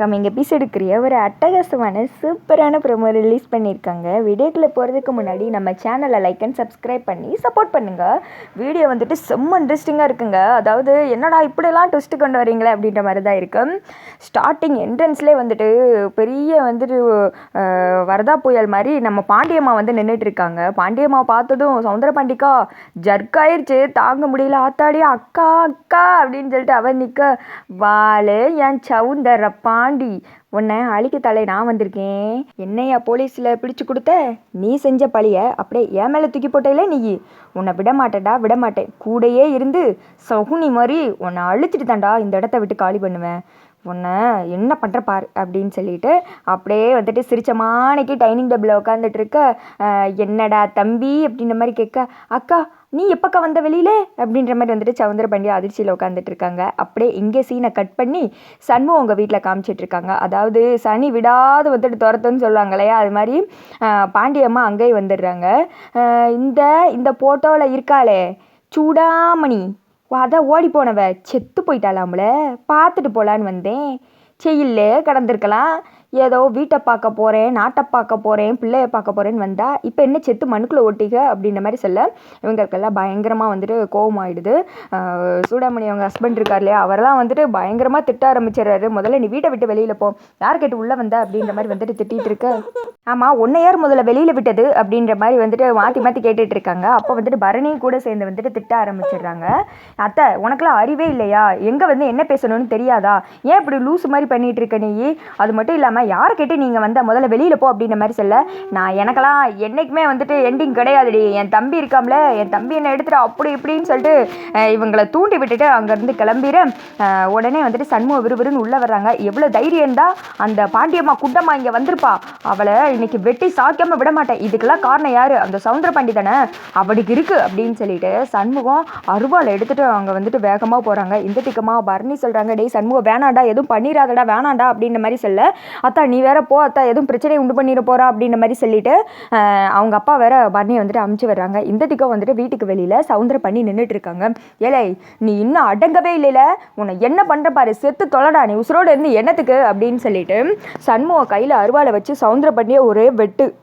Coming எபிசோடுக்குரிய ஒரு அட்டகாசமான சூப்பரான ப்ரொமோ ரிலீஸ் பண்ணியிருக்காங்க வீடியோக்குள்ளே போகிறதுக்கு முன்னாடி நம்ம சேனலை லைக் அண்ட் சப்ஸ்கிரைப் பண்ணி சப்போர்ட் பண்ணுங்கள் வீடியோ வந்துட்டு செம்ம இன்ட்ரெஸ்டிங்காக இருக்குங்க. அதாவது என்னடா இப்படிலாம் ட்விஸ்ட் கொண்டு வரீங்களே அப்படின்ற மாதிரி தான் இருக்கும் ஸ்டார்டிங் என்ட்ரன்ஸ்லேயே வந்துட்டு பெரிய வந்துட்டு வரதா புயல் மாதிரி நம்ம பாண்டியம்மா வந்து நின்றுட்டு இருக்காங்க. பாண்டியம்மா பார்த்ததும் சவுந்தர பாண்டிக்கா ஜர்க் ஆயிடுச்சு தாங்க முடியல. ஆத்தாடி அக்கா அக்கா அப்படின்னு சொல்லிட்டு அவன் நிற்க வாளு என் சவுந்தரப்பான் தாண்டி உன்னை அழிக்க தலை நான் வந்திருக்கேன். என்னையா போலீஸில் பிடிச்சு கொடுத்த? நீ செஞ்ச பழிய அப்படியே ஏன் மேலே தூக்கி போட்டேல நீ. உன்னை விட மாட்டேடா விட மாட்டேன். கூடயே இருந்து சகுனி மாதிரி உன்னை அழிச்சிட்டு தாண்டா இந்த இடத்த விட்டு காலி பண்ணுவேன். உன்னை என்ன பண்ணுற பார் அப்படின்னு சொல்லிட்டு அப்படியே வந்துட்டு சிரிச்ச மாணிக்கு டைனிங் டேபிளில் உட்காந்துட்டு இருக்க என்னடா தம்பி அப்படின்ற மாதிரி கேட்க அக்கா நீ எப்பக்கா வந்த வெளியில? அப்படின்ற மாதிரி வந்துட்டு சவுந்தர பாண்டியா அதிர்ச்சியில் உட்காந்துட்டு இருக்காங்க. அப்படியே இங்கே சீனை கட் பண்ணி சண்முகம் உங்கள் வீட்டில் காமிச்சிட்டு இருக்காங்க. அதாவது சனி விடாது வந்துட்டு துரத்துன்னு சொல்லுவாங்க இல்லையா? அது மாதிரி பாண்டியம்மா அங்கேயே வந்துடுறாங்க. இந்த இந்த போட்டோவில் இருக்காளே சூடாமணி. அதான் ஓடி போனவ. செத்து போயிட்டாளாம்ல. பார்த்துட்டு போகலான்னு வந்தேன். செய்யில்லே கடந்திருக்கலாம். ஏதோ வீட்டை பார்க்க போகிறேன் நாட்டை பார்க்க போகிறேன் பிள்ளைய பார்க்க போகிறேன்னு வந்தால் இப்போ என்ன செத்து மண்ணுக்குள்ளே ஒட்டிக்க அப்படின்ற மாதிரி சொல்ல இவங்களுக்கெல்லாம் பயங்கரமாக வந்துட்டு கோவம் சூடாமணி அவங்க ஹஸ்பண்ட் இருக்கார் இல்லையா அவரெல்லாம் வந்துட்டு பயங்கரமாக திட்ட ஆரம்பிச்சிடுறாரு. முதல்ல நீ வீட்டை விட்டு வெளியில் போ. யார் கேட்டு உள்ளே வந்த அப்படின்ற மாதிரி வந்துட்டு திட்டிகிட்டு இருக்க? ஆமாம் ஒன்றை யார் முதல்ல வெளியில் விட்டது அப்படின்ற மாதிரி வந்துட்டு மாற்றி மாற்றி கேட்டுட்டு இருக்காங்க. அப்போ வந்துட்டு பரணியும் கூட சேர்ந்து வந்துட்டு திட்ட ஆரம்பிச்சிடுறாங்க. அத்தை உனக்குலாம் அறிவே இல்லையா? எங்கே வந்து என்ன பேசணும்னு தெரியாதா? ஏன் இப்படி லூஸ் மாதிரி பண்ணிட்டு இருக்க நீ? அது மட்டும் இல்லாமல் யாரை கேட்டு நீங்கள் வந்த முதல்ல வெளியில் போ அப்படின்ற மாதிரி சொல்ல நான் எனக்கெல்லாம் என்றைக்குமே வந்துட்டு எண்டிங் கிடையாதுடி. என் தம்பி இருக்காம்ல. என் தம்பி என்னை எடுத்துட்டு அப்படி இப்படின்னு சொல்லிட்டு இவங்களை தூண்டி விட்டுட்டு அங்கேருந்து கிளம்பிட உடனே வந்துட்டு சண்முக விறுவிறுன்னு உள்ளே வர்றாங்க. எவ்வளோ தைரியம் தான் அந்த பாண்டியம்மா குட்டம்மா இங்கே வந்திருப்பா. அவளை இன்னைக்கு வெட்டி சாக்காம விட மாட்டேன். இதுக்கெல்லாம் காரணம் யாரு? அந்த சவுந்தர பாண்டி தானே? அவனுக்கு இருக்கு அப்படின்னு சொல்லிட்டு சண்முகம் அருவாள் எடுத்துட்டு அவங்க வந்துட்டு வேகமாக போகிறாங்க இந்த திக்கமா பரணி சொல்கிறாங்க டேய் சண்முகம் வேணாண்டா எதுவும் பண்ணிடாதடா வேணாண்டா அப்படின்ற மாதிரி சொல்ல அத்தா நீ வேற போ அத்தா எதுவும் பிரச்சனையை உண்டு பண்ணிட போறா அப்படின்ற மாதிரி சொல்லிட்டு அவங்க அப்பா வேற பரணியை வந்துட்டு அமுச்சு வர்றாங்க இந்த திக்கம் வந்துட்டு வீட்டுக்கு வெளியில சவுந்தர பண்ணி நின்றுட்டு இருக்காங்க. ஏலே நீ இன்னும் அடங்கவே இல்லைல. உன்னை என்ன பண்ற பாரு? செத்து தொலைடா நீ உசுரோடு இருந்து என்னத்துக்கு? அப்படின்னு சொல்லிட்டு சண்முகம் கையில் அருவாளை வச்சு சவுந்தர பண்ணியை ஒரே வெட்டு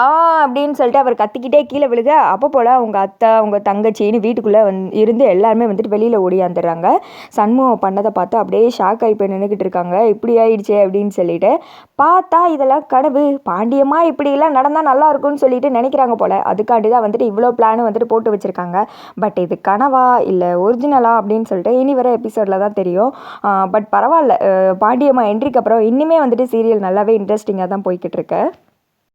ஆ அப்படின்னு சொல்லிட்டு அவர் கத்திக்கிட்டே கீழே விழுக. அப்போ போல் அவங்க அத்தை அவங்க தங்கச்சின்னு வீட்டுக்குள்ளே வந் இருந்து எல்லாருமே வந்துட்டு வெளியில் ஓடியாந்துடுறாங்க சண்முகம் பண்ணதை பார்த்து அப்படியே ஷாக் ஆகி போய் நின்றுக்கிட்டு இருக்காங்க. இப்படி ஆயிடுச்சே அப்படின்னு சொல்லிட்டு. பார்த்தா இதெல்லாம் கனவு. பாண்டியமா இப்படியெல்லாம் நடந்தால் நல்லா இருக்கும்னு சொல்லிட்டு நினைக்கிறாங்க போல். அதுக்காண்டி தான் வந்துட்டு இவ்வளோ பிளான் வந்துட்டு போட்டு வச்சுருக்காங்க. பட் இது கனவா இல்லை ஒரிஜினலா அப்படின்னு சொல்லிட்டு இனி வர எபிசோடில் தான் தெரியும். பட் பரவாயில்ல. பாண்டியம்மா என்ட்ரிக்கு அப்புறம் இன்னுமே வந்துட்டு சீரியல் நல்லாவே இன்ட்ரெஸ்டிங்காக தான் போய்கிட்டு இருக்கு.